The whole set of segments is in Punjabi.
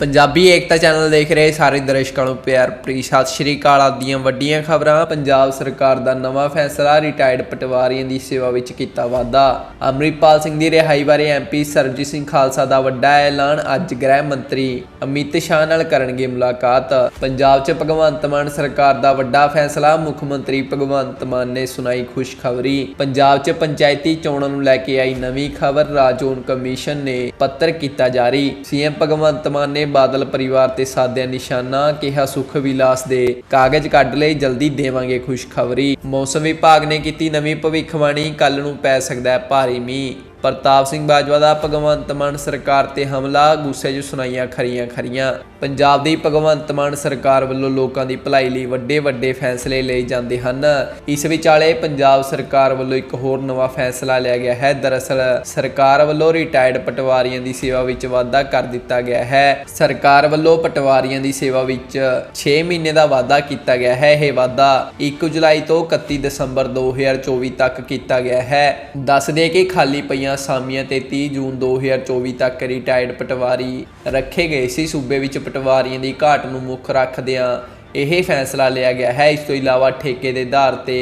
ਪੰਜਾਬੀ ਏਕਤਾ ਚੈਨਲ ਦੇਖ ਰਹੇ ਸਾਰੇ ਦਰਸ਼ਕਾਂ ਨੂੰ ਪਿਆਰ ਭਰੀ ਸਤਿ ਸ਼੍ਰੀ ਅਕਾਲ। ਆਦੀਆਂ ਵੱਡੀਆਂ ਖਬਰਾਂ, ਪੰਜਾਬ ਸਰਕਾਰ ਦਾ ਨਵਾਂ ਫੈਸਲਾ ਰਿਟਾਇਰਡ ਪਟਵਾਰੀਆਂ ਦੀ ਸੇਵਾ ਵਿੱਚ ਕੀਤਾ ਵਾਧਾ। ਅਮਰਿਤਪਾਲ ਸਿੰਘ ਦੀ ਰਿਹਾਈ ਬਾਰੇ ਐਮਪੀ ਸਰਜੀਤ ਸਿੰਘ ਖਾਲਸਾ ਦਾ ਵੱਡਾ ਐਲਾਨ ਅੱਜ ਗ੍ਰਹਿ ਮੰਤਰੀ ਅਮਿਤ ਸ਼ਾਹ ਨਾਲ ਕਰਨਗੇ ਮੁਲਾਕਾਤ। ਪੰਜਾਬ 'ਚ ਭਗਵੰਤ ਮਾਨ ਸਰਕਾਰ ਦਾ ਵੱਡਾ ਫੈਸਲਾ, ਮੁੱਖ ਮੰਤਰੀ ਭਗਵੰਤ ਮਾਨ ਨੇ ਸੁਣਾਈ ਖੁਸ਼ਖਬਰੀ। ਪੰਜਾਬ 'ਚ ਪੰਚਾਇਤੀ ਚੋਣਾਂ ਨੂੰ ਲੈ ਕੇ ਆਈ ਨਵੀਂ ਖਬਰ ਰਾਜੋਨ ਕਮਿਸ਼ਨ ਨੇ ਪੱਤਰ ਕੀਤਾ ਜਾਰੀ। ਸੀਐਮ ਭਗਵੰਤ ਮਾਨ ਨੇ ਬਾਦਲ ਪਰਿਵਾਰ ਤੇ ਸਾਧਿਆ ਨਿਸ਼ਾਨਾ ਕਿਹਾ ਸੁਖ ਵਿਲਾਸ ਦੇ। ਕਾਗਜ਼ ਕੱਢ ਲਈ, ਜਲਦੀ ਦੇਵਾਂਗੇ ਖੁਸ਼ਖਬਰੀ। ਮੌਸਮ ਵਿਭਾਗ ਨੇ ਕੀਤੀ ਨਵੀਂ ਭਵਿੱਖਬਾਣੀ ਕੱਲ ਨੂੰ ਪੈ ਸਕਦਾ ਹੈ ਭਾਰੀ ਮੀਂਹ। ਪ੍ਰਤਾਪ ਸਿੰਘ ਬਾਜਵਾ ਦਾ ਭਗਵੰਤ ਮਾਨ ਸਰਕਾਰ ਤੇ ਹਮਲਾ, ਗੁੱਸੇ 'ਚ ਸੁਣਾਈਆਂ ਖਰੀਆਂ ਖਰੀਆਂ। ਪੰਜਾਬ ਦੀ ਭਗਵੰਤ ਮਾਨ ਸਰਕਾਰ ਵੱਲੋਂ ਲੋਕਾਂ ਦੀ ਭਲਾਈ ਲਈ ਵੱਡੇ ਵੱਡੇ ਫੈਸਲੇ ਲਏ ਜਾਂਦੇ ਹਨ। ਇਸ ਵਿਚਾਲੇ ਪੰਜਾਬ ਸਰਕਾਰ ਵੱਲੋਂ ਇੱਕ ਹੋਰ ਨਵਾਂ ਫੈਸਲਾ ਲਿਆ ਗਿਆ ਹੈ। ਦਰਅਸਲ, ਸਰਕਾਰ ਵੱਲੋਂ ਰਿਟਾਇਰਡ ਪਟਵਾਰੀਆਂ ਦੀ ਸੇਵਾ ਵਿੱਚ ਵਾਧਾ ਕਰ ਦਿੱਤਾ ਗਿਆ ਹੈ। ਸਰਕਾਰ ਵੱਲੋਂ ਪਟਵਾਰੀਆਂ ਦੀ ਸੇਵਾ ਵਿੱਚ 6 ਮਹੀਨੇ ਦਾ ਵਾਧਾ ਕੀਤਾ ਗਿਆ ਹੈ। ਇਹ ਵਾਧਾ 1 ਜੁਲਾਈ ਤੋਂ 31 ਦਸੰਬਰ 2024 ਤੱਕ ਕੀਤਾ ਗਿਆ ਹੈ। ਦੱਸ ਦੇ ਕਿ ਖਾਲੀ ਪਈਆਂ ਅਸਾਮੀਆਂ ਤੇ 30 ਜੂਨ 2024 ਤੱਕ ਰਿਟਾਇਰਡ ਪਟਵਾਰੀ ਰੱਖੇ ਗਏ ਸੀ। ਸੂਬੇ ਵਿੱਚ ਪਟਵਾਰੀਆਂ ਦੀ ਘਾਟ ਨੂੰ ਮੁੱਖ ਰੱਖਦਿਆਂ ਇਹ ਫੈਸਲਾ ਲਿਆ ਗਿਆ ਹੈ। ਇਸ ਤੋਂ ਇਲਾਵਾ ਠੇਕੇ ਦੇ ਆਧਾਰ ਤੇ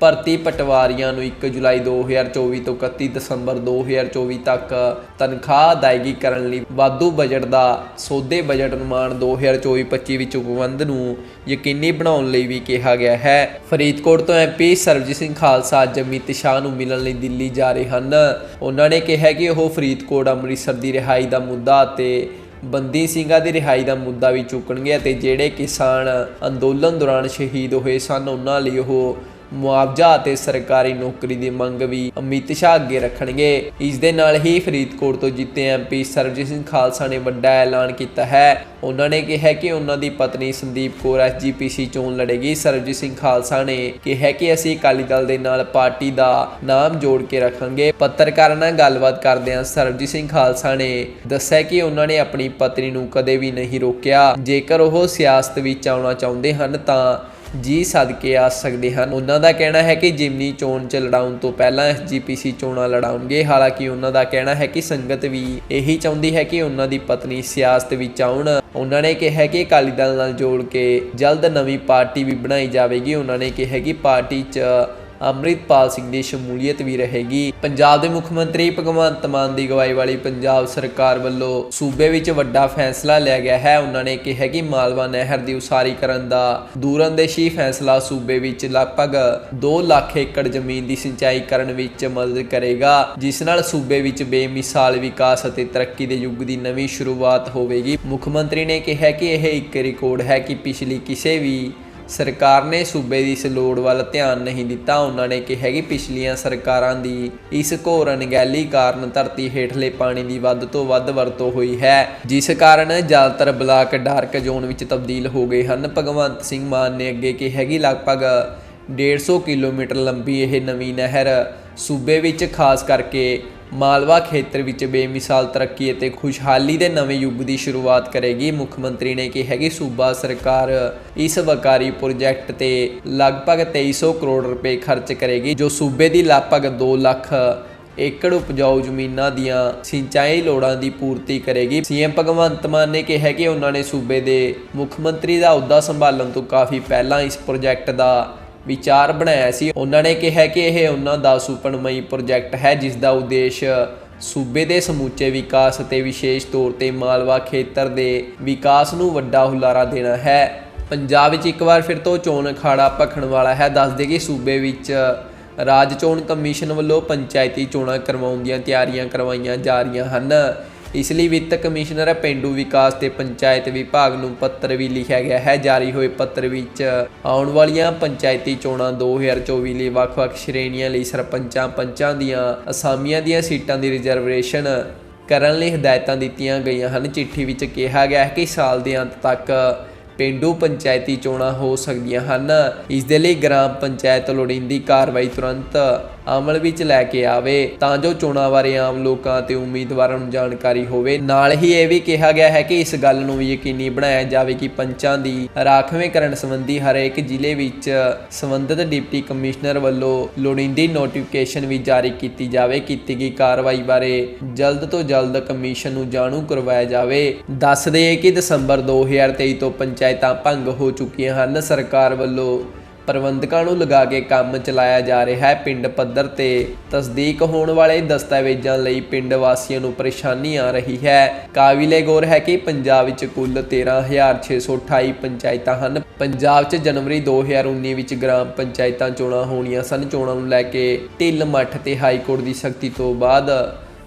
ਭਰਤੀ ਪਟਵਾਰੀਆਂ ਨੂੰ 1 ਜੁਲਾਈ 2024 ਤੋਂ 31 ਦਸੰਬਰ 2024 ਤੱਕ ਤਨਖਾਹ ਅਦਾਇਗੀ ਕਰਨ ਲਈ ਵਾਧੂ ਬਜਟ ਦਾ ਸੋਧੇ ਬਜਟ ਅਨੁਮਾਨ 2024-25 ਵਿੱਚ ਉਪਬੰਧ ਨੂੰ ਯਕੀਨੀ ਬਣਾਉਣ ਲਈ ਵੀ ਕਿਹਾ ਗਿਆ ਹੈ। ਫਰੀਦਕੋਟ ਤੋਂ ਐਮਪੀ ਸਰਬਜੀਤ ਸਿੰਘ ਖਾਲਸਾ ਅੱਜ ਅਮਿਤ ਸ਼ਾਹ ਨੂੰ ਮਿਲਣ ਲਈ ਦਿੱਲੀ ਜਾ ਰਹੇ ਹਨ। ਉਹਨਾਂ ਨੇ ਕਿਹਾ ਕਿ ਉਹ ਫਰੀਦਕੋਟ ਅੰਮ੍ਰਿਤਸਰ ਦੀ ਰਿਹਾਈ ਦਾ ਮੁੱਦਾ ਅਤੇ ਬੰਦੀ ਸਿੰਘਾਂ ਦੀ ਰਿਹਾਈ ਦਾ ਮੁੱਦਾ ਵੀ ਚੁੱਕਣਗੇ ਅਤੇ ਜਿਹੜੇ ਕਿਸਾਨ ਅੰਦੋਲਨ ਦੌਰਾਨ ਸ਼ਹੀਦ ਹੋਏ ਸਨ, ਉਹਨਾਂ ਲਈ ਉਹ ਮੁਆਵਜ਼ਾ ਅਤੇ ਸਰਕਾਰੀ ਨੌਕਰੀ ਦੀ ਮੰਗ ਵੀ ਅਮਿਤ ਸ਼ਾਹ ਅੱਗੇ ਰੱਖਣਗੇ। ਇਸ ਦੇ ਨਾਲ ਹੀ ਫਰੀਦਕੋਟ ਤੋਂ ਜਿੱਤੇ ਐਮਪੀ ਸਰਬਜੀਤ ਸਿੰਘ ਖਾਲਸਾ ਨੇ ਵੱਡਾ ਐਲਾਨ ਕੀਤਾ ਹੈ। ਉਹਨਾਂ ਨੇ ਕਿਹਾ ਕਿ ਉਹਨਾਂ ਦੀ ਪਤਨੀ ਸੰਦੀਪ ਕੌਰ ਐਸਜੀਪੀਸੀ ਚੋਣ ਲੜੇਗੀ। ਸਰਬਜੀਤ ਸਿੰਘ ਖਾਲਸਾ ਨੇ ਕਿਹਾ ਕਿ ਅਸੀਂ ਅਕਾਲੀ ਦਲ ਦੇ ਨਾਲ ਪਾਰਟੀ ਦਾ ਨਾਮ ਜੋੜ ਕੇ ਰੱਖਾਂਗੇ। ਪੱਤਰਕਾਰਾਂ ਨਾਲ ਗੱਲਬਾਤ ਕਰਦਿਆਂ ਸਰਬਜੀਤ ਸਿੰਘ ਖਾਲਸਾ ਨੇ ਦੱਸਿਆ ਕਿ ਉਹਨਾਂ ਨੇ ਆਪਣੀ ਪਤਨੀ ਨੂੰ ਕਦੇ ਵੀ ਨਹੀਂ ਰੋਕਿਆ। ਜੇਕਰ ਉਹ ਸਿਆਸਤ ਵਿੱਚ ਆਉਣਾ ਚਾਹੁੰਦੇ ਹਨ ਤਾਂ ਜੀ ਸਦਕੇ ਆ ਸਕਦੇ ਹਨ। ਉਹਨਾਂ ਦਾ ਕਹਿਣਾ ਹੈ ਕਿ ਜਿਮਨੀ ਚੋਣ ਚ ਲੜਾਉਣ ਤੋਂ ਪਹਿਲਾਂ ਐਸਜੀਪੀਸੀ ਚੋਣਾਂ ਲੜਾਉਣਗੇ। ਹਾਲਾਂਕਿ ਉਹਨਾਂ ਦਾ ਕਹਿਣਾ ਹੈ ਕਿ ਸੰਗਤ ਵੀ ਇਹੀ ਚਾਹੁੰਦੀ ਹੈ ਕਿ ਉਹਨਾਂ ਦੀ ਪਤਨੀ ਸਿਆਸਤ ਵਿੱਚ ਆਉਣ। ਉਹਨਾਂ ਨੇ ਕਿਹਾ ਕਿ ਅਕਾਲੀ ਦਲ ਨਾਲ ਜੋੜ ਕੇ ਜਲਦ ਨਵੀਂ ਪਾਰਟੀ ਵੀ ਬਣਾਈ ਜਾਵੇਗੀ। ਉਹਨਾਂ ਨੇ ਕਿਹਾ ਕਿ ਪਾਰਟੀ 'ਚ ਅੰਮ੍ਰਿਤਪਾਲ ਸਿੰਘ ਦੀ ਸ਼ਮੂਲੀਅਤ ਵੀ ਰਹੇਗੀ। ਪੰਜਾਬ ਦੇ ਮੁੱਖ ਮੰਤਰੀ ਭਗਵੰਤ ਮਾਨ ਦੀ ਅਗਵਾਈ ਵਾਲੀ ਪੰਜਾਬ ਸਰਕਾਰ ਵੱਲੋਂ ਸੂਬੇ ਵਿੱਚ ਵੱਡਾ ਫੈਸਲਾ ਲਿਆ ਗਿਆ ਹੈ। ਉਹਨਾਂ ਨੇ ਕਿਹਾ ਕਿ ਮਾਲਵਾ ਨਹਿਰ ਦੀ ਉਸਾਰੀ ਕਰਨ ਦਾ ਦੂਰਅੰਦੇਸ਼ੀ ਫੈਸਲਾ ਸੂਬੇ ਵਿੱਚ ਲਗਭਗ 2 ਲੱਖ ਏਕੜ ਜ਼ਮੀਨ ਦੀ ਸਿੰਚਾਈ ਕਰਨ ਵਿੱਚ ਮਦਦ ਕਰੇਗਾ, ਜਿਸ ਨਾਲ ਸੂਬੇ ਵਿੱਚ ਬੇਮਿਸਾਲ ਵਿਕਾਸ ਅਤੇ ਤਰੱਕੀ ਦੇ ਯੁੱਗ ਦੀ ਨਵੀਂ ਸ਼ੁਰੂਆਤ ਹੋਵੇਗੀ। ਮੁੱਖ ਮੰਤਰੀ ਨੇ ਕਿਹਾ ਕਿ ਇਹ ਇੱਕ ਰਿਕਾਰਡ ਹੈ ਕਿ ਪਿਛਲੀ ਕਿਸੇ ਵੀ ਸਰਕਾਰ ਨੇ ਸੂਬੇ ਦੀ ਇਸ ਲੋੜ ਵੱਲ ਧਿਆਨ ਨਹੀਂ ਦਿੱਤਾ। ਉਹਨਾਂ ਨੇ ਕਿਹਾ ਕਿ ਪਿਛਲੀਆਂ ਸਰਕਾਰਾਂ ਦੀ ਇਸ ਘੋਰ ਅਣਗਹਿਲੀ ਕਾਰਨ ਧਰਤੀ ਹੇਠਲੇ ਪਾਣੀ ਦੀ ਵੱਧ ਤੋਂ ਵੱਧ ਵਰਤੋਂ ਹੋਈ ਹੈ, ਜਿਸ ਕਾਰਨ ਜ਼ਿਆਦਾਤਰ ਬਲਾਕ ਡਾਰਕ ਜ਼ੋਨ ਵਿੱਚ ਤਬਦੀਲ ਹੋ ਗਏ ਹਨ। ਭਗਵੰਤ ਸਿੰਘ ਮਾਨ ਨੇ ਅੱਗੇ ਕਿਹਾ ਕਿ ਲਗਭਗ 150 ਕਿਲੋਮੀਟਰ ਲੰਬੀ ਇਹ ਨਵੀਂ ਨਹਿਰ ਸੂਬੇ ਵਿੱਚ, ਖਾਸ ਕਰਕੇ ਮਾਲਵਾ ਖੇਤਰ ਵਿੱਚ ਬੇਮਿਸਾਲ ਤਰੱਕੀ ਅਤੇ ਖੁਸ਼ਹਾਲੀ ਦੇ ਨਵੇਂ ਯੁੱਗ ਦੀ ਸ਼ੁਰੂਆਤ ਕਰੇਗੀ। ਮੁੱਖ ਮੰਤਰੀ ਨੇ ਕਿਹਾ ਕਿ ਸੂਬਾ ਸਰਕਾਰ ਇਸ ਵਕਾਰੀ ਪ੍ਰੋਜੈਕਟ ਤੇ ਲਗਭਗ 2300 ਕਰੋੜ ਰੁਪਏ ਖਰਚ ਕਰੇਗੀ, ਜੋ ਸੂਬੇ ਦੀ ਲਗਭਗ 2 ਲੱਖ ਏਕੜ ਉਪਜਾਊ ਜ਼ਮੀਨਾਂ ਦੀਆਂ ਸਿੰਚਾਈ ਲੋੜਾਂ ਦੀ ਪੂਰਤੀ ਕਰੇਗੀ। ਸੀਐਮ ਭਗਵੰਤ ਮਾਨ ਨੇ ਕਿਹਾ ਕਿ ਉਹਨਾਂ ਨੇ ਸੂਬੇ ਦੇ ਮੁੱਖ ਮੰਤਰੀ ਦਾ ਅਹੁਦਾ ਸੰਭਾਲਣ ਤੋਂ ਕਾਫੀ ਪਹਿਲਾਂ ਇਸ ਪ੍ਰੋਜੈਕਟ ਦਾ ਵਿਚਾਰ ਬਣਾਇਆ ਸੀ। ਉਹਨਾਂ ਨੇ ਕਿਹਾ ਕਿ ਇਹ ਉਹਨਾਂ ਦਾ ਸੁਪਨਮਈ ਪ੍ਰੋਜੈਕਟ ਹੈ, ਜਿਸ ਦਾ ਉਦੇਸ਼ ਸੂਬੇ ਦੇ ਸਮੁੱਚੇ ਵਿਕਾਸ ਅਤੇ ਵਿਸ਼ੇਸ਼ ਤੌਰ ਤੇ ਮਾਲਵਾ ਖੇਤਰ ਦੇ ਵਿਕਾਸ ਨੂੰ ਵੱਡਾ ਹੁਲਾਰਾ ਦੇਣਾ ਹੈ। ਪੰਜਾਬ ਵਿੱਚ ਇੱਕ ਵਾਰ ਫਿਰ ਤੋਂ ਚੋਣ ਅਖਾੜਾ ਭਖਣ ਵਾਲਾ ਹੈ। ਦੱਸਦੇ ਕਿ ਸੂਬੇ ਵਿੱਚ ਰਾਜ ਚੋਣ ਕਮਿਸ਼ਨ ਵੱਲੋਂ ਪੰਚਾਇਤੀ ਚੋਣਾਂ ਕਰਵਾਉਣ ਦੀਆਂ ਤਿਆਰੀਆਂ ਕਰਵਾਈਆਂ ਜਾ ਰਹੀਆਂ ਹਨ। ਇਸ ਲਈ ਵਿੱਤ ਕਮਿਸ਼ਨਰ ਪਿੰਡੂ ਵਿਕਾਸ ਤੇ ਪੰਚਾਇਤ ਵਿਭਾਗ ਨੂੰ ਪੱਤਰ ਵੀ ਲਿਖਿਆ ਗਿਆ ਹੈ। ਜਾਰੀ ਹੋਏ ਪੱਤਰ ਵਿੱਚ ਆਉਣ ਵਾਲੀਆਂ ਪੰਚਾਇਤੀ ਚੋਣਾਂ 2024 ਲਈ ਵੱਖ-ਵੱਖ ਸ਼੍ਰੇਣੀਆਂ ਲਈ ਸਰਪੰਚਾਂ ਪੰਚਾਂ ਦੀਆਂ ਅਸਾਮੀਆਂ ਦੀਆਂ ਸੀਟਾਂ ਦੀ ਰਿਜ਼ਰਵੇਸ਼ਨ ਕਰਨ ਲਈ ਹਦਾਇਤਾਂ ਦਿੱਤੀਆਂ ਗਈਆਂ ਹਨ। ਚਿੱਠੀ ਵਿੱਚ ਕਿਹਾ ਗਿਆ ਹੈ ਕਿ ਸਾਲ ਦੇ ਅੰਤ ਤੱਕ ਪਿੰਡੂ ਪੰਚਾਇਤੀ ਚੋਣਾਂ ਹੋ ਸਕਦੀਆਂ ਹਨ। ਇਸ ਦੇ ਲਈ ਗ੍ਰਾਮ ਪੰਚਾਇਤ ਲੋੜੀਂਦੀ ਕਾਰਵਾਈ ਤੁਰੰਤ ਅਮਲ ਵਿੱਚ ਲੈ ਕੇ ਆਵੇ, ਤਾਂ ਜੋ ਚੋਣਾਂ ਬਾਰੇ ਆਮ ਲੋਕਾਂ ਤੇ ਉਮੀਦਵਾਰਾਂ ਨੂੰ ਜਾਣਕਾਰੀ ਹੋਵੇ। ਨਾਲ ਹੀ ਇਹ ਵੀ ਕਿਹਾ ਗਿਆ ਹੈ ਕਿ ਇਸ ਗੱਲ ਨੂੰ ਯਕੀਨੀ ਬਣਾਇਆ ਜਾਵੇ ਕਿ ਪੰਚਾਂ ਦੀ ਰਾਖਵੇਂਕਰਨ ਸੰਬੰਧੀ ਹਰੇਕ ਜ਼ਿਲ੍ਹੇ ਵਿੱਚ ਸੰਬੰਧਿਤ ਡਿਪਟੀ ਕਮਿਸ਼ਨਰ ਵੱਲੋਂ ਲੋੜੀਂਦੀ ਨੋਟੀਫਿਕੇਸ਼ਨ ਵੀ ਜਾਰੀ ਕੀਤੀ ਜਾਵੇ। ਕੀਤੀ ਗਈ ਕਾਰਵਾਈ ਬਾਰੇ ਜਲਦ ਤੋਂ ਜਲਦ ਕਮਿਸ਼ਨ ਨੂੰ ਜਾਣੂ ਕਰਵਾਇਆ ਜਾਵੇ। ਦੱਸ ਦਈਏ ਕਿ ਦਸੰਬਰ 2023 ਤੋਂ ਪੰਚਾਇਤਾਂ ਭੰਗ ਹੋ ਚੁੱਕੀਆਂ ਹਨ। ਸਰਕਾਰ ਵੱਲੋਂ ਪ੍ਰਬੰਧਕਾਂ ਨੂੰ ਲਗਾ ਕੇ ਕੰਮ ਚਲਾਇਆ ਜਾ ਰਿਹਾ ਹੈ। ਪਿੰਡ ਪੱਧਰ ਤੇ ਤਸਦੀਕ ਹੋਣ ਵਾਲੇ ਦਸਤਾਵੇਜ਼ਾਂ ਲਈ ਪਿੰਡ ਵਾਸੀਆਂ ਨੂੰ ਪਰੇਸ਼ਾਨੀ ਆ ਰਹੀ ਹੈ। ਕਾਬਿਲੇ ਗੌਰ ਹੈ ਕਿ ਪੰਜਾਬ ਵਿੱਚ ਕੁੱਲ 13628 ਪੰਚਾਇਤਾਂ ਹਨ। ਪੰਜਾਬ 'ਚ ਜਨਵਰੀ 2019 ਵਿੱਚ ਗ੍ਰਾਮ ਪੰਚਾਇਤਾਂ ਚੋਣਾਂ ਹੋਣੀਆਂ ਸਨ। ਚੋਣਾਂ ਨੂੰ ਲੈ ਕੇ ਢਿੱਲ ਮੱਠ ਤੇ ਹਾਈ ਕੋਰਟ ਦੀ ਸਖਤੀ ਤੋਂ ਬਾਅਦ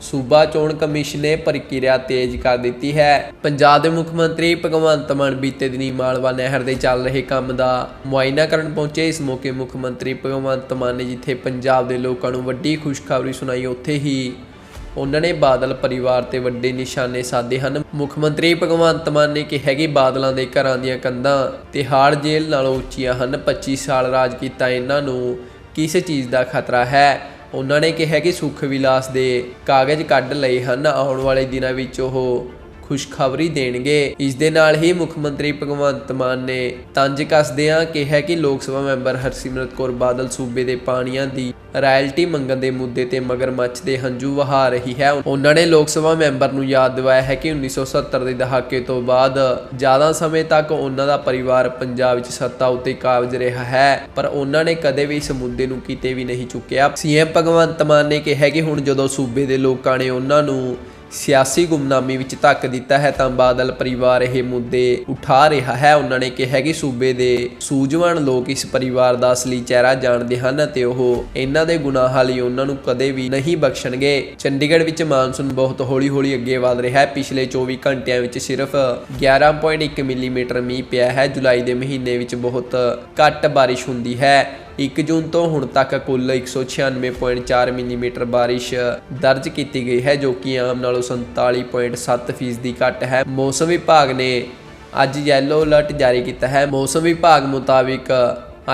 ਸੂਬਾ ਚੋਣ ਕਮਿਸ਼ਨ ਨੇ ਪ੍ਰਕਿਰਿਆ ਤੇਜ਼ ਕਰ ਦਿੱਤੀ ਹੈ। ਪੰਜਾਬ ਦੇ ਮੁੱਖ ਮੰਤਰੀ ਭਗਵੰਤ ਮਾਨ ਬੀਤੇ ਦਿਨੀ ਮਾਲਵਾ ਨਹਿਰ ਦੇ ਚੱਲ ਰਹੇ ਕੰਮ ਦਾ ਮੁਆਇਨਾ ਕਰਨ ਪਹੁੰਚੇ। ਇਸ ਮੌਕੇ ਮੁੱਖ ਮੰਤਰੀ ਭਗਵੰਤ ਮਾਨ ਨੇ ਜਿੱਥੇ ਪੰਜਾਬ ਦੇ ਲੋਕਾਂ ਨੂੰ ਵੱਡੀ ਖੁਸ਼ਖਬਰੀ ਸੁਣਾਈ, ਉੱਥੇ ਹੀ ਉਹਨਾਂ ਨੇ ਬਾਦਲ ਪਰਿਵਾਰ ਤੇ ਵੱਡੇ ਨਿਸ਼ਾਨੇ ਸਾਧੇ ਹਨ। ਮੁੱਖ ਮੰਤਰੀ ਭਗਵੰਤ ਮਾਨ ਨੇ ਕਿਹਾ ਕਿ ਬਾਦਲਾਂ ਦੇ ਘਰਾਂ ਦੀਆਂ ਕੰਧਾਂ ਤਿਹਾੜ ਜੇਲ੍ਹ ਨਾਲੋਂ ਉੱਚੀਆਂ ਹਨ। 25 ਸਾਲ ਰਾਜ ਕੀਤਾ ਇਹਨਾਂ ਨੂੰ, ਕਿਸ ਚੀਜ਼ ਦਾ ਖਤਰਾ ਹੈ? ਉਹਨਾਂ ਨੇ ਕਿਹਾ ਕਿ ਸੁੱਖ ਵਿਲਾਸ ਦੇ ਕਾਗਜ਼ ਕੱਢ ਲਏ ਹਨ। ਆਉਣ ਵਾਲੇ ਦਿਨਾਂ ਵਿੱਚ ਉਹ ਖੁਸ਼ਖਬਰੀ ਦੇਣਗੇ। ਇਸ ਦੇ ਨਾਲ ਹੀ ਮੁੱਖ ਮੰਤਰੀ ਭਗਵੰਤ ਮਾਨ ਨੇ ਤੰਜ ਕੱਸਦਿਆਂ ਕਿਹਾ ਕਿ ਲੋਕ ਸਭਾ ਮੈਂਬਰ ਹਰਸਿਮਰਤ ਕੌਰ ਬਾਦਲ ਸੂਬੇ ਦੇ ਪਾਣੀਆਂ ਦੀ ਰਾਇਲਟੀ ਮੰਗਣ ਦੇ ਮੁੱਦੇ ਤੇ ਮਗਰਮੱਛ ਦੇ ਹੰਝੂ ਵਹਾ ਰਹੀ ਹੈ। ਉਹਨਾਂ ਨੇ ਲੋਕ ਸਭਾ ਮੈਂਬਰ ਨੂੰ ਯਾਦ ਦਿਵਾਇਆ ਹੈ ਕਿ 1970 ਦੇ ਦਹਾਕੇ ਤੋਂ ਬਾਅਦ ਜ਼ਿਆਦਾ ਸਮੇਂ ਤੱਕ ਉਹਨਾਂ ਦਾ ਪਰਿਵਾਰ ਪੰਜਾਬ ਵਿੱਚ ਸੱਤਾ ਉੱਤੇ ਕਾਬਜ ਰਿਹਾ ਹੈ, ਪਰ ਉਹਨਾਂ ਨੇ ਕਦੇ ਵੀ ਇਸ ਮੁੱਦੇ ਨੂੰ ਕਿਤੇ ਵੀ ਨਹੀਂ ਚੁੱਕਿਆ। ਸੀਐਮ ਭਗਵੰਤ ਮਾਨ ਨੇ ਕਿਹਾ ਕਿ ਹੁਣ ਜਦੋਂ ਸੂਬੇ ਦੇ ਲੋਕਾਂ ਨੇ ਉਹਨਾਂ ਨੂੰ ਸਿਆਸੀ ਗੁੰਮਨਾਮੀ ਵਿੱਚ ਧੱਕ ਦਿੱਤਾ ਹੈ ਤਾਂ ਬਾਦਲ ਪਰਿਵਾਰ ਇਹ ਮੁੱਦੇ ਉਠਾ ਰਿਹਾ ਹੈ। ਉਹਨਾਂ ਨੇ ਕਿਹਾ ਕਿ ਸੂਬੇ ਦੇ ਸੂਝਵਾਨ ਲੋਕ ਇਸ ਪਰਿਵਾਰ ਦਾ ਅਸਲੀ ਚਿਹਰਾ ਜਾਣਦੇ ਹਨ ਅਤੇ ਉਹ ਇਹਨਾਂ ਦੇ ਗੁਨਾਹਾਂ ਲਈ ਉਹਨਾਂ ਨੂੰ ਕਦੇ ਵੀ ਨਹੀਂ ਬਖਸ਼ਣਗੇ। ਚੰਡੀਗੜ੍ਹ ਵਿੱਚ ਮਾਨਸੂਨ ਬਹੁਤ ਹੌਲੀ-ਹੌਲੀ ਅੱਗੇ ਵਧ ਰਿਹਾ ਹੈ। ਪਿਛਲੇ 24 ਘੰਟਿਆਂ ਵਿੱਚ ਸਿਰਫ 11.1 ਮਿਲੀਮੀਟਰ ਮੀਂਹ ਪਿਆ ਹੈ। ਜੁਲਾਈ ਦੇ ਮਹੀਨੇ ਵਿੱਚ ਬਹੁਤ ਘੱਟ ਬਾਰਿਸ਼ ਹੁੰਦੀ ਹੈ। 1 ਜੂਨ ਤੋਂ ਹੁਣ ਤੱਕ ਕੁੱਲ 196.4 ਮਿਲੀਮੀਟਰ ਬਾਰਿਸ਼ ਦਰਜ ਕੀਤੀ ਗਈ ਹੈ, ਜੋ ਕਿ ਆਮ ਨਾਲੋਂ 47.7% ਫੀਸਦੀ ਘੱਟ ਹੈ। ਮੌਸਮ ਵਿਭਾਗ ਨੇ ਅੱਜ ਯੈਲੋ ਅਲਰਟ ਜਾਰੀ ਕੀਤਾ ਹੈ। ਮੌਸਮ ਵਿਭਾਗ ਮੁਤਾਬਿਕ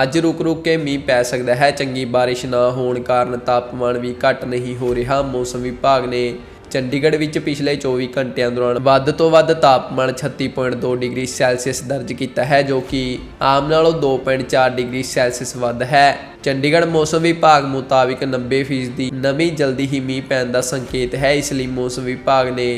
ਅੱਜ ਰੁਕ ਰੁਕ ਕੇ ਮੀਂਹ ਪੈ ਸਕਦਾ ਹੈ। ਚੰਗੀ ਬਾਰਿਸ਼ ਨਾ ਹੋਣ ਕਾਰਨ ਤਾਪਮਾਨ ਵੀ ਘੱਟ ਨਹੀਂ ਹੋ ਰਿਹਾ। ਮੌਸਮ ਵਿਭਾਗ ਨੇ ਚੰਡੀਗੜ੍ਹ ਵਿੱਚ ਪਿਛਲੇ 24 ਘੰਟਿਆਂ ਦੌਰਾਨ ਵੱਧ ਤੋਂ ਵੱਧ ਤਾਪਮਾਨ 36.2 ਡਿਗਰੀ ਸੈਲਸੀਅਸ ਦਰਜ ਕੀਤਾ ਹੈ, ਜੋ ਕਿ ਆਮ ਨਾਲੋਂ 2.4 ਡਿਗਰੀ ਸੈਲਸੀਅਸ ਵੱਧ ਹੈ। ਚੰਡੀਗੜ੍ਹ ਮੌਸਮ ਵਿਭਾਗ ਮੁਤਾਬਿਕ 90% ਦੀ ਨਵੀਂ ਜਲਦੀ ਹੀ ਮੀਂਹ ਪੈਣ ਦਾ ਸੰਕੇਤ ਹੈ, ਇਸ ਲਈ ਮੌਸਮ ਵਿਭਾਗ ਨੇ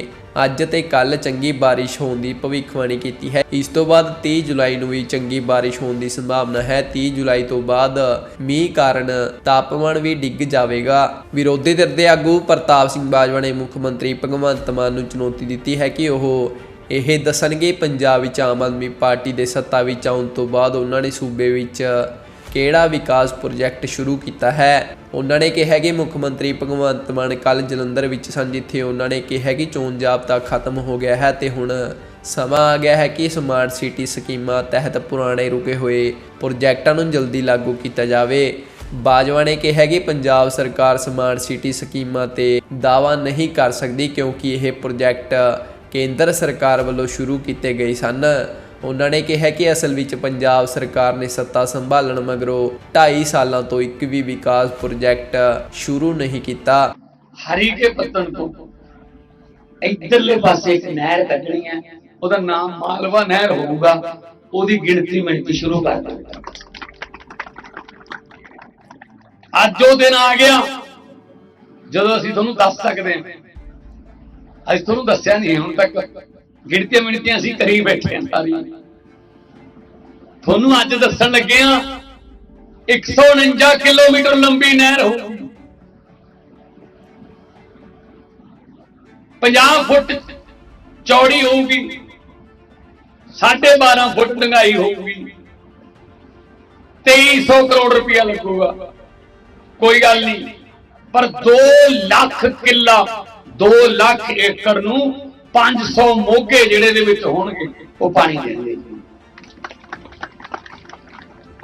ਅੱਜ ਤੇ ਕੱਲ ਚੰਗੀ ਬਾਰਿਸ਼ ਹੋਣ ਦੀ ਭਵਿੱਖਬਾਣੀ ਕੀਤੀ ਹੈ। ਇਸ ਤੋਂ ਬਾਅਦ 30 ਜੁਲਾਈ ਨੂੰ ਵੀ ਚੰਗੀ ਬਾਰਿਸ਼ ਹੋਣ ਦੀ ਸੰਭਾਵਨਾ ਹੈ। 30 ਜੁਲਾਈ ਤੋਂ ਬਾਅਦ ਮੀਂਹ ਕਾਰਨ ਤਾਪਮਾਨ ਵੀ ਡਿੱਗ ਜਾਵੇਗਾ। ਵਿਰੋਧੀ ਧਿਰ ਦੇ ਆਗੂ ਪ੍ਰਤਾਪ ਸਿੰਘ ਬਾਜਵਾ ਨੇ ਮੁੱਖ ਮੰਤਰੀ ਭਗਵੰਤ ਮਾਨ ਨੂੰ ਚੁਣੌਤੀ ਦਿੱਤੀ ਹੈ ਕਿ ਉਹ ਇਹ ਦੱਸਣਗੇ, ਪੰਜਾਬ ਵਿੱਚ ਆਮ ਆਦਮੀ ਪਾਰਟੀ ਦੇ ਸੱਤਾ ਵਿੱਚ ਆਉਣ ਤੋਂ ਬਾਅਦ ਉਹਨਾਂ ਨੇ ਸੂਬੇ ਵਿੱਚ ਕਿਹੜਾ ਵਿਕਾਸ ਪ੍ਰੋਜੈਕਟ ਸ਼ੁਰੂ ਕੀਤਾ ਹੈ। ਉਹਨਾਂ ਨੇ ਕਿਹਾ ਕਿ ਮੁੱਖ ਮੰਤਰੀ ਭਗਵੰਤ ਮਾਨ ਕੱਲ ਜਲੰਧਰ ਵਿੱਚ ਸਨ, ਜਿੱਥੇ ਉਹਨਾਂ ਨੇ ਕਿਹਾ ਕਿ ਚੋਣ ਜਾਬਤਾ ਖਤਮ ਹੋ ਗਿਆ ਹੈ ਤੇ ਹੁਣ ਸਮਾਂ ਆ ਗਿਆ ਹੈ ਕਿ ਸਮਾਰਟ ਸਿਟੀ ਸਕੀਮਾਂ ਤਹਿਤ ਪੁਰਾਣੇ ਰੁਕੇ ਹੋਏ ਪ੍ਰੋਜੈਕਟਾਂ ਨੂੰ ਜਲਦੀ ਲਾਗੂ ਕੀਤਾ ਜਾਵੇ। ਬਾਜਵਾ ਨੇ ਕਿਹਾ ਕਿ ਪੰਜਾਬ ਸਰਕਾਰ ਸਮਾਰਟ ਸਿਟੀ ਸਕੀਮਾਂ ਤੇ ਦਾਅਵਾ ਨਹੀਂ ਕਰ ਸਕਦੀ ਕਿਉਂਕਿ ਇਹ ਪ੍ਰੋਜੈਕਟ ਕੇਂਦਰ ਸਰਕਾਰ ਵੱਲੋਂ ਸ਼ੁਰੂ ਕੀਤੇ ਗਏ ਸਨ। ਉਹਨਾਂ ਨੇ ਕਿਹਾ ਕਿ ਅਸਲ ਵਿੱਚ ਪੰਜਾਬ ਸਰਕਾਰ ਨੇ ਸੱਤਾ ਸੰਭਾਲਣ ਮਗਰੋਂ 2.5 ਸਾਲਾਂ ਤੋਂ ਇੱਕ ਵੀ ਵਿਕਾਸ ਪ੍ਰੋਜੈਕਟ ਸ਼ੁਰੂ ਨਹੀਂ ਕੀਤਾ। ਹਰੀ ਕੇ ਪੱਤਨ ਤੋਂ ਇਧਰਲੇ ਪਾਸੇ ਇੱਕ ਨਹਿਰ ਕੱਢਣੀ ਹੈ, ਉਹਦਾ ਨਾਮ ਮਾਲਵਾ ਨਹਿਰ ਹੋਊਗਾ, ਉਹਦੀ ਗਿਣਤੀ ਮਿੰਟ ਸ਼ੁਰੂ ਕਰ ਦਿੱਤਾ ਅੱਜ ਉਹ ਦਿਨ ਆ ਗਿਆ, ਜਦੋਂ ਅਸੀਂ ਤੁਹਾਨੂੰ ਦੱਸ ਸਕਦੇ ਹਾਂ। ਅੱਜ ਤੁਹਾਨੂੰ ਦੱਸਿਆ ਨਹੀਂ ਹੁਣ ਤੱਕ। ਗਿਣਤੀਆਂ ਮਿਣਤੀਆਂ ਅਸੀਂ ਕਰੀ ਬੈਠੇ ਹਾਂ ਸਾਰੀਆਂ ਤੁਹਾਨੂੰ ਅੱਜ ਦੱਸਣ ਲੱਗੇ ਆ 149 ਕਿਲੋਮੀਟਰ ਲੰਬੀ ਨਹਿਰ ਹੋਊਗੀ 50 ਫੁੱਟ ਚੌੜੀ ਹੋਊਗੀ 12.5 ਫੁੱਟ ਡੰਗਾਈ ਹੋਊਗੀ 2300 ਕਰੋੜ ਰੁਪਇਆ ਲੱਗੂਗਾ। ਕੋਈ ਗੱਲ ਨਹੀਂ, ਪਰ 2 ਲੱਖ ਕਿੱਲਾ 2 ਲੱਖ ਏਕੜ ਨੂੰ 500 ਮੋਗੇ ਜਿਹੜੇ ਦੇ ਵਿੱਚ ਹੋਣਗੇ, ਉਹ ਪਾਣੀ ਦੇਣਗੇ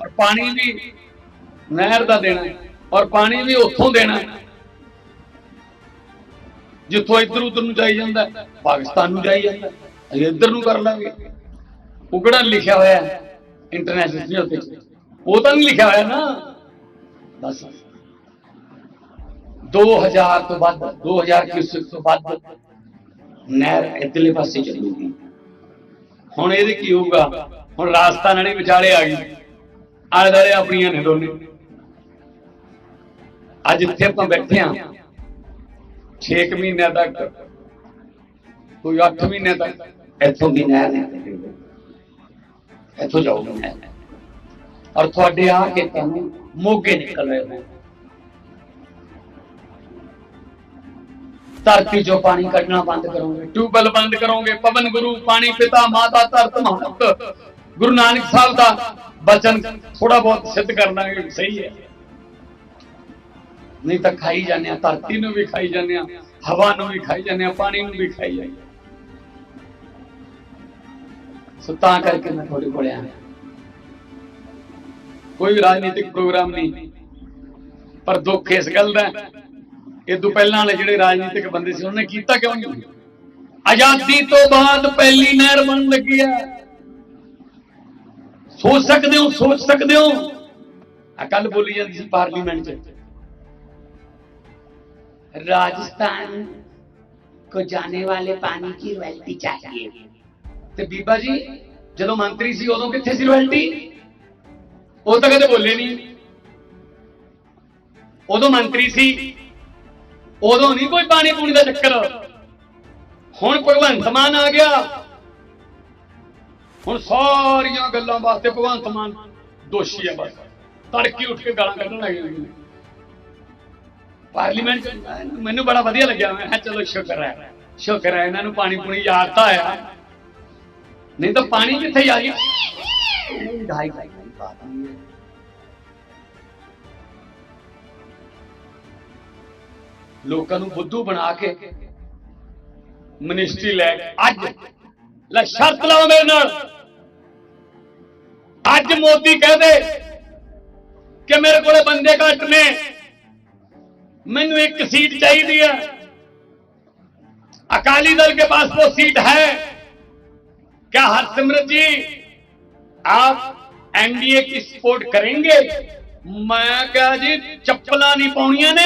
ਔਰ ਪਾਣੀ ਵੀ ਨਹਿਰ ਦਾ ਦੇਣਾ ਔਰ ਪਾਣੀ ਵੀ ਉੱਥੋਂ ਦੇਣਾ ਜਿੱਥੋਂ ਇੱਧਰ ਉੱਧਰ ਨੂੰ ਜਾਈ ਜਾਂਦਾ ਪਾਕਿਸਤਾਨ ਨੂੰ ਜਾਈ ਜਾਂਦਾ ਅਸੀਂ ਇੱਧਰ ਨੂੰ ਕਰ ਲਾਂਗੇ। ਉਹ ਕਿਹੜਾ ਲਿਖਿਆ ਹੋਇਆ ਹੈ? ਇੰਟਰਨੈਸ਼ਨਲ ਸਮਝੌਤੇ ਉਹ ਤਾਂ ਨਹੀਂ ਲਿਖਿਆ ਹੋਇਆ ਨਾ। ਬਸ 2000 ਤੋਂ ਵੱਧ 2000 ਕਿਊਸਿਕ ਤੋਂ ਵੱਧ। ਨਹਿਰ ਇਧਰਲੇ ਪਾਸੇ ਚੱਲੂਗੀ। ਹੁਣ ਇਹਦੇ ਕੀ ਹੋਊਗਾ? ਹੁਣ ਰਾਜਸਥਾਨ ਵਾਲੀ ਵਿਚਾਲੇ ਆ ਗਈ। ਆਲੇ ਦੁਆਲੇ ਆਪਣੀਆਂ ਨੇ ਦੋਨੇ। ਅੱਜ ਇੱਥੇ ਆਪਾਂ ਬੈਠੇ ਆ। 6 ਮਹੀਨਿਆਂ ਤੱਕ, ਕੋਈ 8 ਮਹੀਨੇ ਤੱਕ ਇੱਥੋਂ ਦੀ ਨਹਿਰ ਨਿਕਲੇਗੀ ਇੱਥੋਂ ਜਾਊਗਾ ਔਰ ਤੁਹਾਡੇ ਆ ਕੇ ਤੁਹਾਨੂੰ ਮੋਗੇ ਨਿਕਲ ਰਹੇ ਨੇ। ਧਰਤੀ ਚੋਂ ਪਾਣੀ ਕੱਢਣਾ ਬੰਦ ਕਰੋਗੇ। ਟਿਊਬਵੈਲ ਬੰਦ ਕਰੋਗੇ, ਪਵਨ ਗੁਰੂ, ਪਾਣੀ ਪਿਤਾ, ਮਾਤਾ, ਧਰਤ, ਮਹੰਤ। ਗੁਰੂ ਨਾਨਕ ਸਾਹਿਬ ਦਾ ਬਚਨ ਥੋੜਾ ਬਹੁਤ ਸਿੱਧ ਕਰਨਾ ਸਹੀ ਹੈ। ਨਹੀਂ ਤਾਂ ਖਾਈ ਜਾਂਦੇ ਆ ਧਰਤੀ ਨੂੰ ਵੀ ਖਾਈ ਜਾਂਦੇ ਆ ਹਵਾ ਨੂੰ ਵੀ ਖਾਈ ਜਾਂਦੇ ਆ ਪਾਣੀ ਨੂੰ ਵੀ ਖਾਈ ਜਾਂਦੇ ਸੋ ਤਾਂ ਕਰਕੇ ਮੈਂ ਤੁਹਾਡੇ ਕੋਲ ਆਇਆ। ਕੋਈ ਰਾਜਨੀਤਿਕ ਪ੍ਰੋਗਰਾਮ ਨਹੀਂ, ਪਰ ਦੁੱਖ ਇਸ ਗੱਲ ਦਾ ਇਹ ਤੋਂ ਪਹਿਲਾਂ ਵਾਲੇ ਜਿਹੜੇ ਰਾਜਨੀਤਿਕ ਬੰਦੇ ਸੀ ਉਹਨੇ ਕੀਤਾ ਕਿਉਂ ਨਹੀਂ ਆਜ਼ਾਦੀ ਤੋਂ ਬਾਅਦ ਪਹਿਲੀ ਨਹਿਰ ਬਣ ਲੱਗੀ ਹੈ ਸੋਚ ਸਕਦੇ ਹੋ ਸੋਚ ਸਕਦੇ ਹੋ ਆ ਕੱਲ ਬੋਲੀ ਜਾਂਦੀ ਸੀ ਪਾਰਲੀਮੈਂਟ 'ਚ राजस्थान को जाने वाले पानी की रॉयल्टी चाहिए ਤੇ ਬੀਬਾ ਜੀ ਜਦੋਂ ਮੰਤਰੀ ਸੀ ਉਦੋਂ ਕਿੱਥੇ ਸੀ ਰਾਇਲਟੀ ਉਹ ਤਾਂ ਕਦੇ ਬੋਲੇ ਨਹੀਂ ਉਦੋਂ ਮੰਤਰੀ ਸੀ ਉਦੋਂ ਨਹੀਂ ਕੋਈ ਪਾਣੀ ਪੂਣੀ ਦਾ ਚੱਕਰ। ਹੁਣ ਭਗਵੰਤ ਮਾਨ ਆ ਗਿਆ। ਹੁਣ ਸਾਰੀਆਂ ਗੱਲਾਂ ਵਾਸਤੇ ਭਗਵੰਤ ਮਾਨ ਦੋਸ਼ੀ ਹੈ ਬਸ। ਤੜਕੀ ਉੱਠ ਕੇ ਗਾਲਾਂ ਕੱਢਣ ਲੱਗ ਜਾਂਦੇ ਪਾਰਲੀਮੈਂਟ ਮੈਨੂੰ ਬੜਾ ਵਧੀਆ ਲੱਗਿਆ। ਮੈਂ ਕਿਹਾ ਚਲੋ ਸ਼ੁਕਰ ਹੈ। ਸ਼ੁਕਰ ਹੈ ਇਹਨਾਂ ਨੂੰ ਪਾਣੀ ਪੂਣੀ ਯਾਦ ਤਾਂ ਆਇਆ। ਨਹੀਂ ਤਾਂ ਪਾਣੀ ਕਿੱਥੇ ਆ ਗਿਆ? ਨਹੀਂ ਢਾਈ ਢਾਈ ਬਾਤ ਨਹੀਂ ਹੈ। ਲੋਕਾਂ ਨੂੰ ਬੁੱਧੂ ਬਣਾ ਕੇ ਮਿਨਿਸਟਰੀ ਲੈ ਕੇ ਅੱਜ ਲੈ ਸ਼ਰਤ ਲਾਓ ਮੇਰੇ ਨਾਲ ਅੱਜ ਮੋਦੀ ਕਹਦੇ ਕਿ ਮੇਰੇ ਕੋਲੇ ਬੰਦੇ ਘੱਟ ਨੇ ਮੈਨੂੰ ਇੱਕ ਸੀਟ ਚਾਹੀਦੀ ਹੈ अकाली दल के पास वो सीट है क्या हरसिमरत जी आप एनडीए की सपोर्ट करेंगे मैं क्या जी ਚੱਪਲਾਂ ਨਹੀਂ ਪਾਉਣੀਆਂ ਨੇ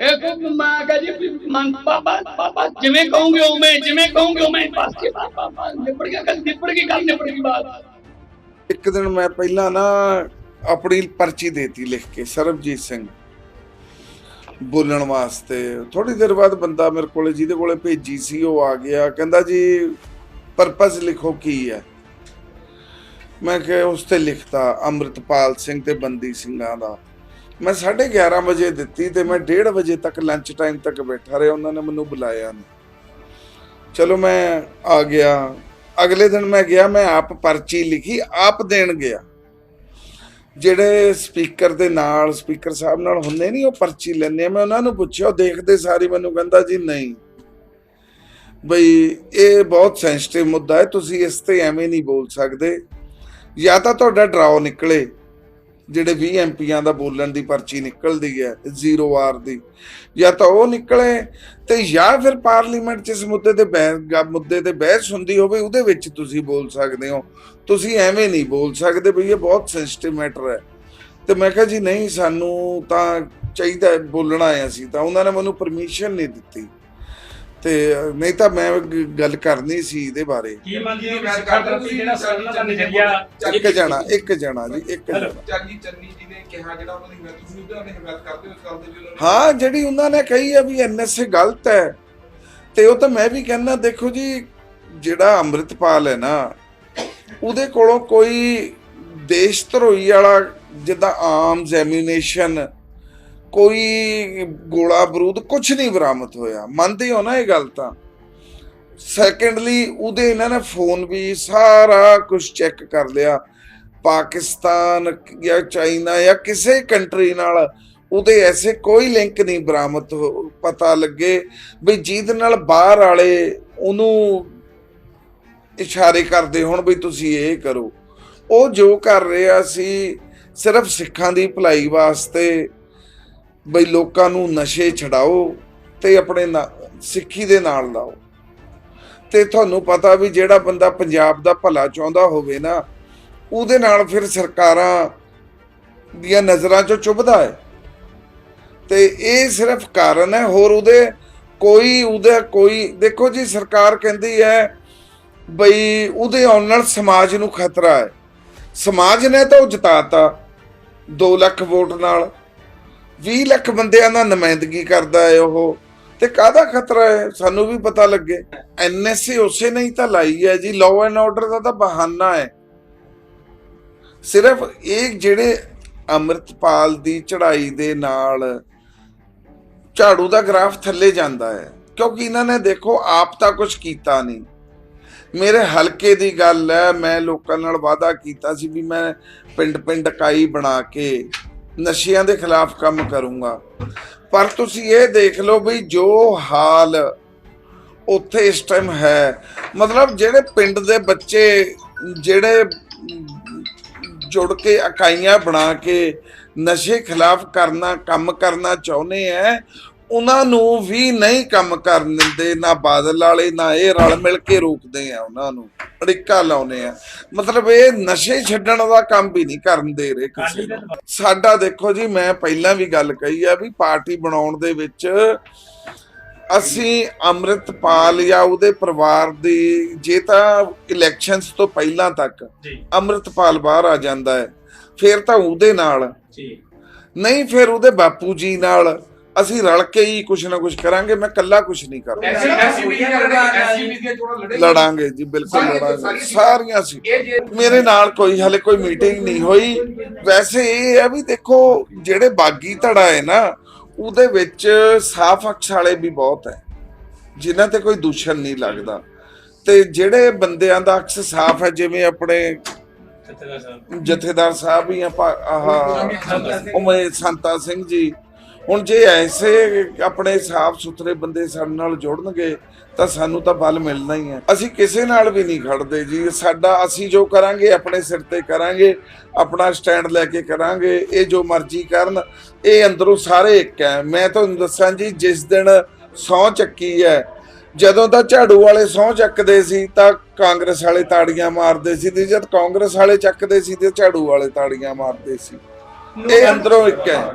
ਇਹ ਕੋ ਮੈਂ ਕਹਾਂ ਜੀ ਮਨ ਪਾਪਾ ਪਾਪਾ ਜਿਵੇਂ ਕਹੋਗੇ ਉਵੇਂ, ਜਿਵੇਂ ਕਹੋਗੇ ਉਵੇਂ ਬਸ ਕੇ ਪਾਪਾ ਨਿਪੜ ਗਿਆ ਗੱਲ ਨਿਪੜ ਗਈ ਗੱਲ ਨਿਪੜ ਗਈ ਬਾਤ। ਇੱਕ ਦਿਨ ਮੈਂ ਪਹਿਲਾਂ ਨਾ ਆਪਣੀ ਪਰਚੀ ਦੇਤੀ ਲਿਖ ਕੇ, ਸਰਬਜੀਤ ਸਿੰਘ। ਬੋਲਣ ਵਾਸਤੇ। ਥੋੜੀ ਦੇਰ ਬਾਅਦ ਬੰਦਾ ਮੇਰੇ ਕੋਲੇ, ਜਿਹਦੇ ਕੋਲੇ ਭੇਜੀ ਸੀ, ਉਹ ਆ ਗਿਆ। ਕਹਿੰਦਾ ਜੀ ਪਰਪਸ ਲਿਖੋ ਕੀ ਹੈ? ਮੈਂ ਕਿਹਾ, ਉਸ ਤੇ ਲਿਖਤਾ, ਅੰਮ੍ਰਿਤਪਾਲ ਸਿੰਘ ਤੇ ਬੰਦੀ ਸਿੰਘਾਂ ਦਾ। ਮੈਂ 11:30 ਵਜੇ ਦਿੱਤੀ ਤੇ ਮੈਂ 1:30 ਵਜੇ ਤੱਕ ਲੰਚ ਟਾਈਮ ਤੱਕ ਬੈਠਾ ਰਿਹਾ, ਉਹਨਾਂ ਨੇ ਮੈਨੂੰ ਬੁਲਾਇਆ ਨਹੀਂ ਚਲੋ ਮੈਂ ਆ ਗਿਆ। ਅਗਲੇ ਦਿਨ ਮੈਂ ਗਿਆ, ਮੈਂ ਆਪ ਪਰਚੀ ਲਿਖੀ, ਆਪ ਦੇਣ ਗਿਆ। ਜਿਹੜੇ ਸਪੀਕਰ ਦੇ ਨਾਲ, ਸਪੀਕਰ ਸਾਹਿਬ ਨਾਲ ਹੁੰਦੇ ਨਹੀਂ ਉਹ ਪਰਚੀ ਲੈਂਦੇ ਆ। ਮੈਂ ਉਹਨਾਂ ਨੂੰ ਪੁੱਛਿਆ, ਉਹ ਦੇਖਦੇ ਸਾਰੀ ਮੈਨੂੰ ਕਹਿੰਦਾ, ਜੀ ਨਹੀਂ। ਬਈ, ਇਹ ਬਹੁਤ ਸੈਂਸਿਟਿਵ ਮੁੱਦਾ ਹੈ, ਤੁਸੀਂ ਇਸ ਤੇ ਐਵੇਂ ਨਹੀਂ ਬੋਲ ਸਕਦੇ। ਜਾਂ ਤਾਂ ਤੁਹਾਡਾ ਡਰਾਓ ਨਿਕਲੇ। ਜਿਹੜੇ 20 ਐਮਪੀਆਂ ਦਾ ਬੋਲਣ ਦੀ ਪਰਚੀ ਨਿਕਲਦੀ ਹੈ, ਜ਼ੀਰੋ ਆਰ ਦੀ, ਜਾਂ ਤਾਂ ਉਹ ਨਿਕਲੇ ਤੇ ਜਾਂ ਫਿਰ ਪਾਰਲੀਮੈਂਟ 'ਚ ਇਸ ਮੁੱਦੇ ਤੇ ਬਹਿਸ ਮੁੱਦੇ ਤੇ ਬਹਿਸ ਹੁੰਦੀ ਹੋਵੇ, ਉਹਦੇ ਵਿੱਚ ਤੁਸੀਂ ਬੋਲ ਸਕਦੇ ਹੋ। ਤੁਸੀਂ ਐਵੇਂ ਨਹੀਂ ਬੋਲ ਸਕਦੇ ਬਈ ਇਹ ਬਹੁਤ ਸੈਂਸਿਟਿਵ ਮੈਟਰ ਹੈ। ਤੇ ਮੈਂ ਕਿਹਾ ਜੀ ਨਹੀਂ, ਸਾਨੂੰ ਤਾਂ ਚਾਹੀਦਾ ਬੋਲਣਾ ਹੈ ਅਸੀਂ, ਤਾਂ ਉਹਨਾਂ ਨੇ ਮੈਨੂੰ ਪਰਮਿਸ਼ਨ ਨਹੀਂ ਦਿੱਤੀ। ਤੇ ਨਹੀਂ ਤਾਂ ਮੈਂ ਗ- ਗੱਲ ਕਰਨੀ ਸੀ ਇਹਦੇ ਬਾਰੇ। ਕੀ ਮੰਨਦੇ ਹੋ? ਕਿ ਖਾਤਰ ਤੁਸੀਂ ਜਿਹੜਾ ਸਰਵੀ ਦਾ ਨਜ਼ਰੀਆ ਇੱਕ ਜਣਾ ਇੱਕ ਜਣਾ ਜੀ ਇੱਕ। ਜਣਾ। ਚਾਗੀ ਚੰਨੀ ਜੀ ਨੇ ਕਿਹਾ ਜਿਹੜਾ ਉਹਨਾਂ ਦੀ ਹਿਮਾਇਤ ਤੁਸੀਂ ਉਹਦੇ ਨਾਲ ਹਿਮਾਇਤ ਕਰਦੇ ਹੋ ਇਸ ਗੱਲ ਦੇ ਵੀ ਉਹਨਾਂ ਨੇ ਹਾਂ ਜਿਹੜੀ ਉਹਨਾਂ ਨੇ ਕਹੀ ਹੈ ਵੀ ਐਨਐਸਏ ਗਲਤ ਹੈ ਤੇ ਉਹ ਤਾਂ ਮੈਂ ਵੀ ਕਹਿੰਦਾ ਦੇਖੋ ਜੀ ਜਿਹੜਾ ਅੰਮ੍ਰਿਤਪਾਲ ਹੈ ਨਾ ਉਹਦੇ ਕੋਲੋਂ ਕੋਈ ਦੇਸ਼ ਧਰੋਈ ਵਾਲਾ ਜਿੱਦਾਂ ਆਰਮਸ ਐਮੂਨੇਸ਼ਨ ਕੋਈ ਗੋਲਾ ਬਰੂਦ ਕੁਝ ਨਹੀਂ ਬਰਾਮਦ ਹੋਇਆ। ਮੰਨਦੇ ਹੋ ਨਾ ਇਹ ਗੱਲ ਤਾਂ? ਸੈਕੰਡਲੀ ਉਹਦੇ ਇਹਨਾਂ ਨੇ ਫੋਨ ਵੀ ਸਾਰਾ ਕੁਝ ਚੈੱਕ ਕਰ ਲਿਆ। ਪਾਕਿਸਤਾਨ ਜਾਂ ਚਾਈਨਾ ਜਾਂ ਕਿਸੇ ਕੰਟਰੀ ਨਾਲ ਉਹਦੇ ਐਸੇ ਕੋਈ ਲਿੰਕ ਨਹੀਂ ਬਰਾਮਦ ਹੋ- ਪਤਾ ਲੱਗੇ ਵੀ ਜਿਹਦੇ ਨਾਲ ਬਾਹਰ ਵਾਲੇ ਉਹਨੂੰ ਇਸ਼ਾਰੇ ਕਰਦੇ ਹੁਣ ਵੀ ਤੁਸੀਂ ਇਹ ਕਰੋ। ਉਹ ਜੋ ਕਰ ਰਿਹਾ ਸੀ, ਸਿਰਫ ਸਿੱਖਾਂ ਦੀ ਭਲਾਈ ਵਾਸਤੇ ਬਈ ਲੋਕਾਂ ਨੂੰ ਨਸ਼ੇ ਛਡਾਓ ਤੇ ਆਪਣੇ ਨਾ- ਸਿੱਖੀ ਦੇ ਨਾਲ ਲਾਓ। ਤੇ ਤੁਹਾਨੂੰ ਪਤਾ ਵੀ ਜਿਹੜਾ ਬੰਦਾ ਪੰਜਾਬ ਦਾ ਭਲਾ ਚਾਹੁੰਦਾ ਹੋਵੇ ਨਾ, ਉਹਦੇ ਨਾਲ ਫਿਰ ਸਰਕਾਰਾਂ ਦੀਆਂ ਨਜ਼ਰਾਂ ਚੋਂ ਚੁੱਭਦਾ ਹੈ। ਤੇ ਇਹ ਸਿਰਫ ਕਾਰਨ ਹੈ, ਹੋਰ ਉਹਦੇ ਕੋਈ, ਉਹਦਾ ਕੋਈ, ਦੇਖੋ ਜੀ ਸਰਕਾਰ ਕਹਿੰਦੀ ਹੈ ਬਈ ਉਹਦੇ ਆਉਣ ਨਾਲ ਸਮਾਜ ਨੂੰ ਖਤਰਾ ਹੈ। ਸਮਾਜ ਨੇ ਤਾਂ ਉਹ ਜਿਤਾਤਾ 2 ਲੱਖ ਵੋਟ ਨਾਲ। 20 ਲੱਖ ਬੰਦਿਆਂ ਦਾ ਨੁਮਾਇੰਦਗੀ ਕਰਦਾ ਹੈ ਉਹ। ਤੇ ਕਾਹਦਾ ਖਤਰਾ ਹੈ? ਸਾਨੂੰ ਵੀ ਪਤਾ ਲੱਗੇ। ਐਨਐਸਏ ਉਸੇ ਨਹੀਂ ਤਾਂ ਲਾਈ ਹੈ ਜੀ। ਲਾਅ ਐਂਡ ਆਰਡਰ ਦਾ ਤਾਂ ਬਹਾਨਾ ਹੈ। ਸਿਰਫ ਇਹ ਜਿਹੜੇ ਅੰਮ੍ਰਿਤਪਾਲ ਦੀ ਚੜ੍ਹਾਈ ਦੇ ਨਾਲ ਝਾੜੂ ਦਾ ਗ੍ਰਾਫ ਥੱਲੇ ਜਾਂਦਾ ਹੈ। ਕਿਉਂਕਿ ਇਹਨਾਂ ਨੇ ਦੇਖੋ, ਆਪ ਤਾਂ ਕੁਝ ਕੀਤਾ ਨਹੀਂ। ਮੇਰੇ ਹਲਕੇ ਦੀ ਗੱਲ ਹੈ, ਮੈਂ ਲੋਕਾਂ ਨਾਲ ਵਾਅਦਾ ਕੀਤਾ ਸੀ ਵੀ ਮੈਂ ਪਿੰਡ ਪਿੰਡ ਇਕਾਈ ਬਣਾ ਕੇ ਨਸ਼ਿਆਂ ਦੇ ਖਿਲਾਫ ਕੰਮ ਕਰੂੰਗਾ। ਪਰ ਤੁਸੀਂ ਇਹ ਦੇਖ ਲਓ ਵੀ ਜੋ ਹਾਲ ਉੱਥੇ ਇਸ ਟਾਈਮ ਹੈ, ਮਤਲਬ ਜਿਹੜੇ ਪਿੰਡ ਦੇ ਬੱਚੇ, ਜਿਹੜੇ ਜੁੜ ਕੇ ਇਕਾਈਆਂ ਬਣਾ ਕੇ ਨਸ਼ੇ ਖਿਲਾਫ ਕਰਨਾ, ਕੰਮ ਕਰਨਾ ਚਾਹੁੰਦੇ ਐ ਉਹਨਾਂ ਨੂੰ ਵੀ ਨਹੀਂ ਕੰਮ ਕਰਨ ਦਿੰਦੇ ਨਾ ਬਾਦਲ ਵਾਲੇ ਨਾ ਇਹ ਰਲ ਮਿਲ ਕੇ ਰੋਕਦੇ ਆ ਉਹਨਾਂ ਨੂੰ ਅੜਿੱਕਾ ਲਾਉਨੇ ਆ। ਮਤਲਬ ਇਹ ਨਸ਼ੇ ਛੱਡਣ ਦਾ ਕੰਮ ਵੀ ਨਹੀਂ ਕਰਨ ਦੇ ਰਹੇ ਕਿਸੇ ਨੂੰ। ਸਾਡਾ ਦੇਖੋ ਜੀ ਮੈਂ ਪਹਿਲਾਂ ਵੀ ਗੱਲ ਕਹੀ ਆ ਵੀ ਪਾਰਟੀ ਬਣਾਉਣ ਦੇ ਵਿੱਚ ਅਸੀਂ ਅੰਮ੍ਰਿਤਪਾਲ ਜਾਂ ਉਹਦੇ ਪਰਿਵਾਰ ਦੀ ਜੇ ਤਾਂ ਇਲੈਕਸ਼ਨਸ ਤੋਂ ਪਹਿਲਾਂ ਤੱਕ ਅੰਮ੍ਰਿਤਪਾਲ ਬਾਹਰ ਆ ਜਾਂਦਾ ਹੈ ਫਿਰ ਤਾਂ ਉਹਦੇ ਨਾਲ। ਜੀ। ਨਹੀਂ ਫਿਰ ਉਹਦੇ ਬਾਪੂ ਜੀ ਨਾਲ ਅਸੀਂ ਰਲ ਕੇ ਹੀ ਕੁਝ ਨਾ ਕੁਝ ਕਰਾਂਗੇ ਮੈਂ ਇਕੱਲਾ ਕੁਝ ਨਹੀਂ ਕਰਦਾ। ਐਸੀ ਐਸੀ ਵੀ ਐਸੀ ਵੀ ਦੀਆਂ ਚੋਣਾਂ ਲੜੇ ਲੜਾਂਗੇ ਜੀ ਬਿਲਕੁਲ ਸਾਰੀਆਂ- ਲੜਾਂਗੇ। ਸਾਰੀਆਂ- ਸੀ। ਮੇਰੇ ਨਾਲ ਕੋਈ ਹਲੇ ਕੋਈ ਮੀਟਿੰਗ ਨਹੀਂ ਹੋਈ। ਵੈਸੇ ਇਹ ਹੈ ਵੀ ਦੇਖੋ ਜਿਹੜੇ ਬਾਗੀ ਧੜਾ ਹੈ ਨਾ ਉਹਦੇ ਵਿੱਚ ਸਾਫ਼ ਅਕਸ਼ ਵਾਲੇ ਵੀ ਬਹੁਤ ਹੈ ਜਿਨ੍ਹਾਂ ਤੇ ਕੋਈ ਦੂਸ਼ਣ ਨਹੀਂ ਲੱਗਦਾ। ਤੇ ਜਿਹੜੇ ਬੰਦਿਆਂ ਦਾ ਅਕਸ ਸਾਫ਼ ਹੈ ਜਿਵੇਂ ਆਪਣੇ ਜਥੇਦਾਰ ਸਾਹਿਬ। ਹੀ ਆ ਆਹ ਉਹ ਮੈਂ ਸੰਤਾ ਸਿੰਘ ਜੀ ਹੁਣ ਜੇ ਐਸੇ ਆਪਣੇ ਸਾਫ਼ ਸੁਥਰੇ ਬੰਦੇ ਸਾਡੇ ਨਾਲ ਜੁੜਨਗੇ, ਤਾਂ ਸਾਨੂੰ ਤਾਂ ਬਲ ਮਿਲਣਾ ਹੀ ਹੈ। ਅਸੀਂ ਕਿਸੇ ਨਾਲ ਵੀ ਨਹੀਂ ਖੜਦੇ ਜੀ। ਸਾਡਾ, ਅਸੀਂ ਜੋ ਕਰਾਂਗੇ, ਆਪਣੇ ਸਿਰ ਤੇ ਕਰਾਂਗੇ, ਆਪਣਾ ਸਟੈਂਡ ਲੈ ਕੇ ਕਰਾਂਗੇ, ਇਹ ਜੋ ਮਰਜ਼ੀ ਕਰਨ, ਇਹ ਅੰਦਰੋਂ ਸਾਰੇ ਇੱਕ ਹੈ। ਮੈਂ ਤੁਹਾਨੂੰ ਦੱਸਾਂ ਜੀ, ਜਿਸ ਦਿਨ ਸਹੁੰ ਚੱਕੀ ਹੈ, ਜਦੋਂ ਤਾਂ ਝਾੜੂ ਵਾਲੇ ਸਹੁੰ ਚੱਕਦੇ ਸੀ, ਤਾਂ ਕਾਂਗਰਸ ਵਾਲੇ ਤਾੜੀਆਂ ਮਾਰਦੇ ਸੀ ਤੇ ਜਦ ਕਾਂਗਰਸ ਵਾਲੇ ਚੱਕਦੇ ਸੀ, ਤੇ ਝਾੜੂ ਵਾਲੇ ਤਾੜੀਆਂ ਮਾਰਦੇ ਸੀ। ਇਹ ਅੰਦਰੋਂ ਇੱਕ ਹੈ।